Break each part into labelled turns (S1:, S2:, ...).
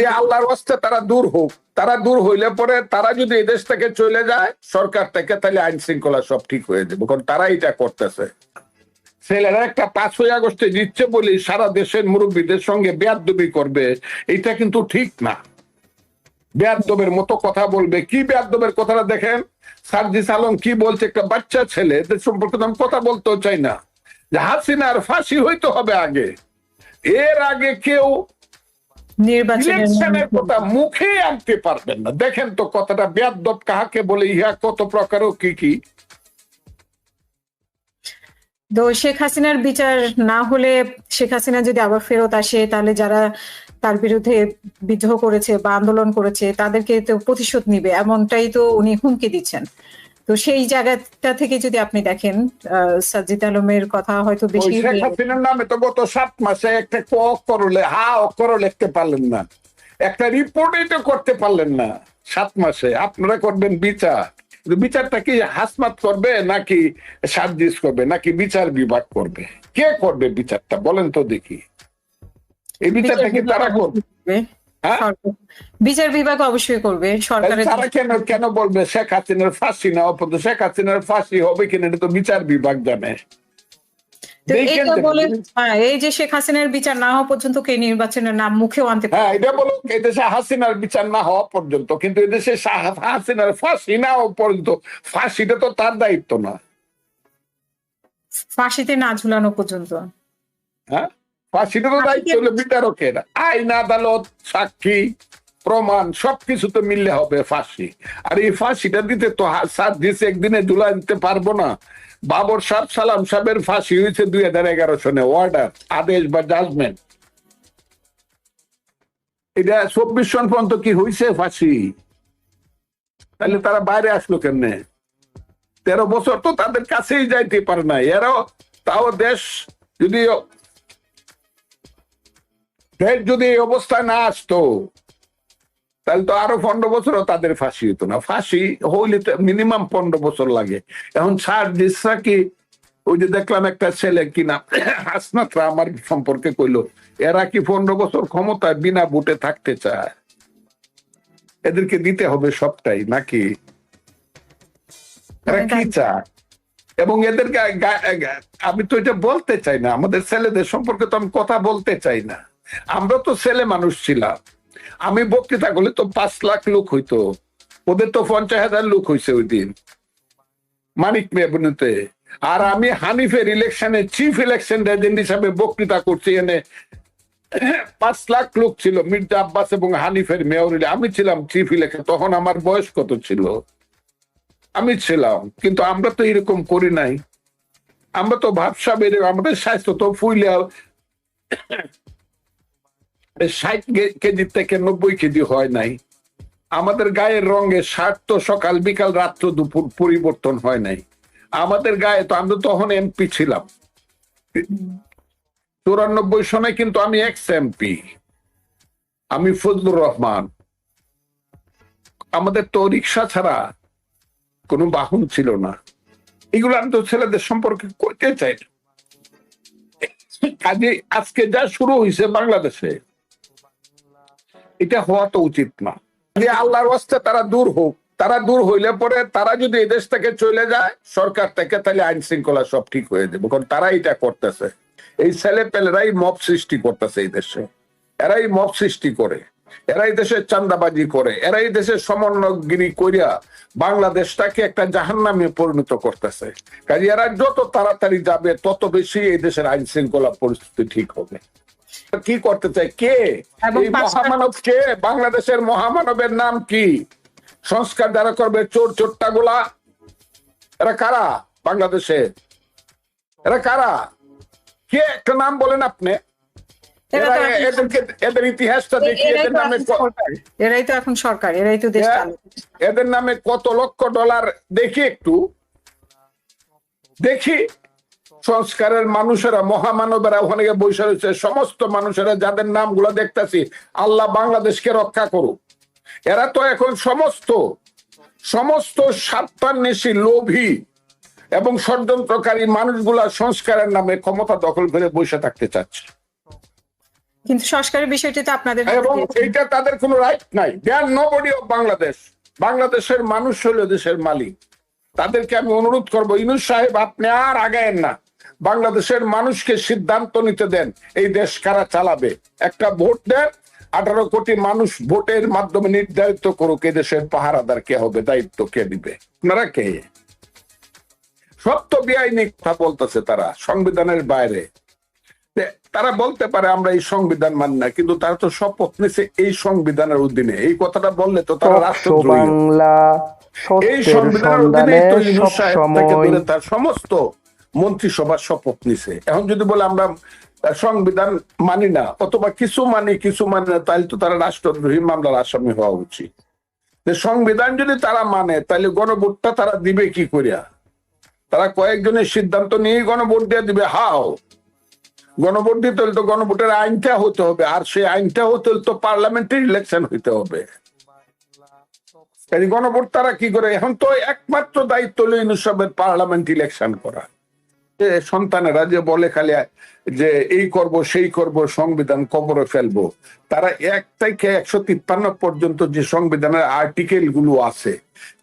S1: যে আল্লাহর ওয়াস্তে তারা দূর হোক, তারা দূর হইলে পরে তারা যদি এদেশ থেকে চলে যায়, সরকার থেকে তাহলে আইন শৃঙ্খলা সব ঠিক হয়ে যাবে, কারণ তারা এটা করতেছে। ছেলেরা একটা পাঁচই আগস্টে দিচ্ছে বলি সারা দেশের মুরব্বীদের সঙ্গে বেয়াদবি করবে, এটা কিন্তু ঠিক না। বেয়াদবের মতো কথা বলবে, কি বেয়াদবের কথাটা দেখেন? সার্জিস আলম কি বলছে, একটা বাচ্চা ছেলে, এদের সম্পর্কে তো আমি কথা বলতেও চাই না। যে হাসিনার ফাঁসি হইতে হবে আগে। এর আগে কেউ
S2: নির্বাচনের
S1: কথা মুখে আনতে পারবেন না। দেখেন তো কথাটা বেয়াদব কাহাকে বলে ইহা কত প্রকার কি কি?
S2: তো শেখ হাসিনার বিচার না হলে শেখ হাসিনা যদি আবার ফেরত আসে তাহলে যারা তার বিরুদ্ধে বিদ্রোহ করেছে বা আন্দোলন করেছে তাদেরকে তো প্রতিশোধ নিবে এমনটাই তো উনি হুমকি দিচ্ছেন। তো সেই জায়গাটা থেকে যদি আপনি দেখেন সাজিদ আলমের কথা হয়তো বেশি
S1: শেখ হাসিনার নামে তো গত সাত মাসে একটা ক অক্ষরলে হা অক্ষর লিখতে পারলেন না। একটা রিপোর্টই তো করতে পারলেন না সাত মাসে। আপনারা করবেন বিচার। বিচারটা কি হাসমাত করবে নাকি সার্জিস করবে নাকি বিচার বিভাগ করবে? কে করবে বিচারটা? বলেন তো দেখি। এই বিচারটা কি তারা করবে।
S2: বিচার বিভাগ অবশ্যই করবে সরকারের
S1: তারা কেন কেন বলবে শেখ হাসিনার ফাঁসি না? অপদ শেখ হাসিনার ফাঁসি হবে কিনা এটা তো বিচার বিভাগ জানে।
S2: হ্যাঁ, এই যে শেখ হাসিনার বিচার না হওয়া পর্যন্ত কে নির্বাচনের নাম মুখেও আনতে
S1: হ্যাঁ এটা বলো এদেশে হাসিনার বিচার না হওয়া পর্যন্ত কিন্তু এদেশে হাসিনার ফাঁসি না হওয়া পর্যন্ত ফাঁসিটা তো তার দায়িত্ব না।
S2: ফাঁসিতে না ঝুলানো পর্যন্ত।
S1: হ্যাঁ? ফাঁসিটা তো দায়িত্ব হলো বিচারকের। আইন আদালত সাক্ষী প্রমাণ সবকিছু তো মিললে হবে ফাঁসি। আর এই ফাঁসিটা দিতে তো হা- সাত দিছে একদিনে দিতে পারব না। বাবর সাহ সালাম সাহেবের ফাঁসি হয়েছে দুই হাজার এগারো সনে। অর্ডার আদেশ বা জাজমেন্ট এটা চব্বিশ সন পর্যন্ত কি হয়েছে ফাঁসি? তাহলে তারা বাইরে আসলো কেমনে? তেরো বছর তো তাদের কাছেই যাইতে পারে না এরাও তাও দেশ যদি দেশ যদি এই অবস্থায় না আসতো তাহলে তো আরও পনেরো বছরও তাদের ফাঁসি হতো না। ফাঁসি হইলে তো মিনিমাম পনেরো বছর লাগে। এখন ছাড় দিসরা কি ওই যে দেখলাম একটা ছেলে কিনা হাসনাতরা আমার সম্পর্কে কইলো এরা কি পনেরো বছর ক্ষমতায় বিনা ভোটে থাকতে চায়? এদেরকে দিতে হবে সবটাই নাকি? এরা কি চায়? এবং এদের গা- গা- গা- আমি তো এটা বলতে চাই না আমাদের ছেলেদের সম্পর্কে তো আমি কথা বলতে চাই না। আমরা তো ছেলে মানুষ ছিলাম। আমি বক্তৃতা করলে তো পাঁচ লাখ লোক হইতো। ওদের তো পঞ্চাশ হাজার লোক হয়েছে ওই দিন। মানিক মেবনুতে আর আমি হানিফের ইলেকশনে চিফ ইলেকশন এজেন্ট হিসাবে বক্তৃতা করছি এনে। পাঁচ লাখ লোক ছিল, মির্জা আব্বাস এবং হানিফের মেয়র আমি ছিলাম চিফ ইলেকশন তখন আমার বয়স কত ছিল? আমি ছিলাম, কিন্তু আমরা তো এরকম করি নাই। আমরা তো ভাবসাব আমাদের স্বাস্থ্য তো ফুইলে ষাট কেজি থেকে নব্বই কেজি হয় নাই। আমাদের গায়ের রঙে ষাট তো সকাল, বিকাল রাত্র দুপুর পরিবর্তন হয় নাই। আমাদের গায়ে তো আমরা তখন এমপি ছিলাম। চুরানব্বই সনে কিন্তু আমি এক্স এমপি আমি ফজলুর রহমান। আমাদের তো রিক্সা ছাড়া কোনো বাহন ছিল না। এগুলো আমি তো ছেলেদের সম্পর্কে করতে চাই। কাজে আজকে যা শুরু হয়েছে বাংলাদেশে এটা হওয়া তো উচিত না। যে আল্লাহর ওয়াস্তে তারা দূর হোক, তারা দূর হইলে পরে তারা যদি এই দেশ থেকে চলে যায়, সরকার থেকে তাহলে আইন শৃঙ্খলা সব ঠিক হয়ে যাবে, কারণ তারা এটা করতেছে। এই ছেলে পেলেরাই মব সৃষ্টি করতেছে এই দেশে। এরাই মব সৃষ্টি করে। এরাই দেশে চান্দাবাজি করে। এরাই দেশের সমন্বয়গিরি করিয়া বাংলাদেশটাকে একটা জাহান্নামে পরিণত করতেছে। কাজে এরা যত তাড়াতাড়ি যাবে, তত বেশি এই দেশের আইন শৃঙ্খলা পরিস্থিতি ঠিক হবে। কি করতে চায়? কে? এই মহামানব কে? বাংলাদেশের মহামানবের নাম কি? সংস্কার যারা করবে চোর চোরটা গুলা এরা কারা বাংলাদেশে? এরা কারা? কে? একটা নাম বলেন আপনি।
S2: এরা
S1: এরা
S2: তো এখন-
S1: এদেরকে এদের ইতিহাসটা দেখি
S2: এরাই
S1: এদের
S2: তো
S1: নামে
S2: এখন সরকার। এরাই তো এখন সরকার। এরাই তো দেশ
S1: এদের নামে কত লক্ষ ডলার দেখি একটু। দেখি। সংস্কারের মানুষেরা মহামানবেরা ওখানে গিয়ে বসে রয়েছে। সমস্ত মানুষেরা যাদের নামগুলো দেখতেছি আল্লাহ বাংলাদেশকে রক্ষা করুক। এরা তো এখন সমস্ত সমস্ত স্বার্থান্বেষী লোভী এবং ষড়যন্ত্রকারী মানুষগুলা সংস্কারের নামে ক্ষমতা দখল করে বসে থাকতে চাচ্ছে।
S2: কিন্তু সংস্কারের বিষয়টিতে আপনাদের
S1: এবং। এইটা তাদের কোনো রাইট নাই। They are no body of Bangladesh বাংলাদেশের মানুষ হলো দেশের মালিক। তাদেরকে আমি অনুরোধ করব ইনুস সাহেব আপনি আর আগায়েন না। বাংলাদেশের মানুষকে সিদ্ধান্ত নিতে দেন এই দেশ কারা চালাবে? একটা ভোট দেন আঠারো কোটি মানুষ ভোটের মাধ্যমে নির্ধারিত করুক এই দেশের পাহারাদার কে হবে দায়িত্ব কে দিবে? আপনারা কে? সত্য বেআইনি কথা বলতেছে তারা সংবিধানের বাইরে। তারা বলতে পারে আমরা এই সংবিধান মানি না কিন্তু তারা তো শপথ নিছে এই সংবিধানের অধীনে। এই কথাটা বললে তো তারা রাষ্ট্রদ্রোহী।
S3: বাংলা
S1: এই সংবিধানের অধীনে তার সমস্ত মন্ত্রিসভা শপথ নিছে। এখন যদি বলে আমরা সংবিধান মানি না, অথবা কিছু মানি কিছু মানি না, তাহলে তো তারা রাষ্ট্রদ্রোহী, মামলার আসামি হওয়া উচিত। যে সংবিধান যদি তারা মানে তাহলে গণভোটটা তারা দিবে কি করিয়া? তারা কয়েকজনের সিদ্ধান্ত নিয়ে গণভোট দিয়ে দিবে, হাও। গণভোট দিতে হলে তো গণভোটের আইনটা হতে হবে, আর সেই আইনটা হতে হলে তো পার্লামেন্টের ইলেকশন হইতে হবে। গণভোট তারা কি করে? এখন তো একমাত্র দায়িত্ব হলো ইনুসবের পার্লামেন্ট ইলেকশন করা। সন্তানেরা যে বলে খালি যে এই করব, সেই করব, সংবিধান কবরে ফেলব, তারা এক থেকে একশো তিপ্পান্ন পর্যন্ত যে সংবিধানের আর্টিকেলগুলো আছে,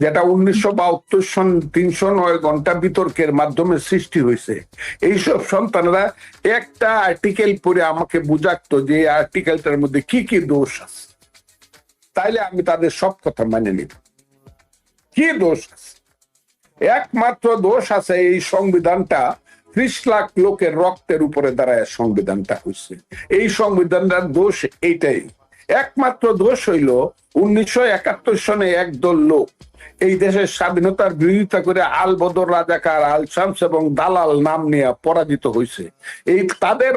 S1: যেটা উনিশশো বাহাত্তর সন তিনশো নয় ঘণ্টা বিতর্কের মাধ্যমে সৃষ্টি হয়েছে, এইসব সন্তানেরা একটা আর্টিকেল পড়ে আমাকে বুঝাতো যে এই আর্টিকেলটার মধ্যে কি কি দোষ আছে। তাইলে আমি তাদের সব কথা মানে নিব। কি দোষ আছে? একমাত্র দোষ আছে এই সংবিধানটা ত্রিশ লাখ লোকের রক্তের উপরে দাঁড়ায় সংবিধানটা হয়েছে এই সংবিধানটার দোষ এইটাই। একমাত্র দোষ হইল উনিশশো একাত্তর সনে একদল লোক। এই দেশের স্বাধীনতার বিরোধিতা করে আল বদর রাজাকার আল শামস এবং দালাল নাম নিয়ে পরাজিত হয়েছে এই তাদের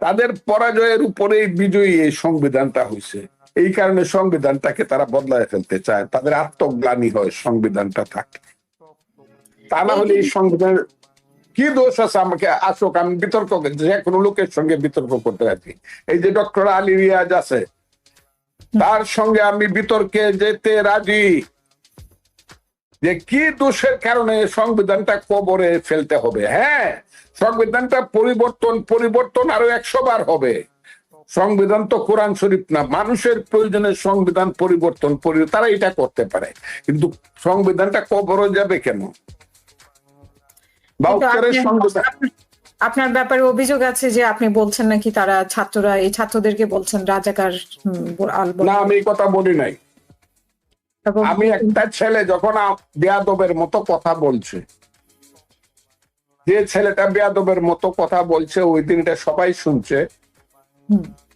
S1: তাদের পরাজয়ের উপরেই বিজয়ী এই সংবিধানটা হয়েছে এই কারণে সংবিধানটাকে তারা বদলায় ফেলতে চায়। তাদের আত্মগ্লানি হয় সংবিধানটা থাকে। তা না হলে এই সংবিধান কি দোষ আছে আমাকে? আসুক, আমি বিতর্ক যে কোনো লোকের সঙ্গে বিতর্ক করতে রাখি এই যে ডক্টর আলী রিয়াজ আছে, তার সঙ্গে আমি বিতর্কে যেতে রাজি। যে কি দোষের কারণে সংবিধানটা কবরে ফেলতে হবে? হ্যাঁ সংবিধানটা পরিবর্তন পরিবর্তন আরও একশো বার হবে। সংবিধান তো কোরআন শরীফ না, মানুষের প্রয়োজনে সংবিধান পরিবর্তন তারা এটা করতে পারে। কিন্তু সংবিধানটা কবরে যাবে কেন?
S2: আপনার ব্যাপারে অভিযোগ আছে যে আপনি বলছেন নাকি তারা ছাত্ররা এই ছাত্রদেরকে বলছেন রাজাকার
S1: না আমি এই কথা বলি নাই। আমি একটা ছেলে যখন বেয়াদবের মতো কথা বলছে যে ছেলেটা বেয়াদবের মতো কথা বলছে ওই দিন এটা সবাই শুনছে।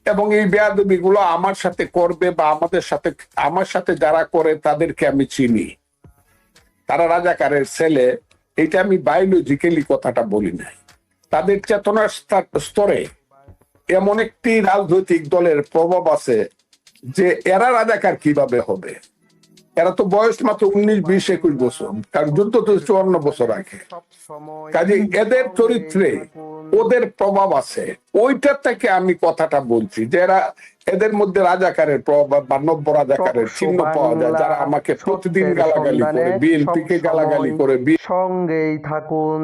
S1: এবং এই বেয়াদবি গুলো আমার সাথে করবে বা আমাদের সাথে আমার সাথে যারা করে তাদেরকে আমি চিনি। তারা রাজাকারের ছেলে। এটা আমি বায়োলজিক্যালি কথাটা বলি নাই। তাদের চেতনার স্তরে এমন একটি রাজনৈতিক দলের প্রভাব আছে যে এরা রাজাকার কীভাবে হবে? এরা তো বয়স মাত্র উনিশ, বিশ, একুশ বছর, কারণ যুদ্ধ তো চুয়ান্ন বছর আগে। কাজে এদের চরিত্রে ওদের প্রভাব আছে। ওইটা থেকে আমি কথাটা বলছি যে এরা এদের মধ্যে রাজাকারের প্রভাব বা নব্য রাজাকারের চিহ্ন পাওয়া যায় যারা আমাকে প্রতিদিন গালাগালি করে বিএনপি কে গালাগালি করে
S3: সঙ্গেই থাকুন।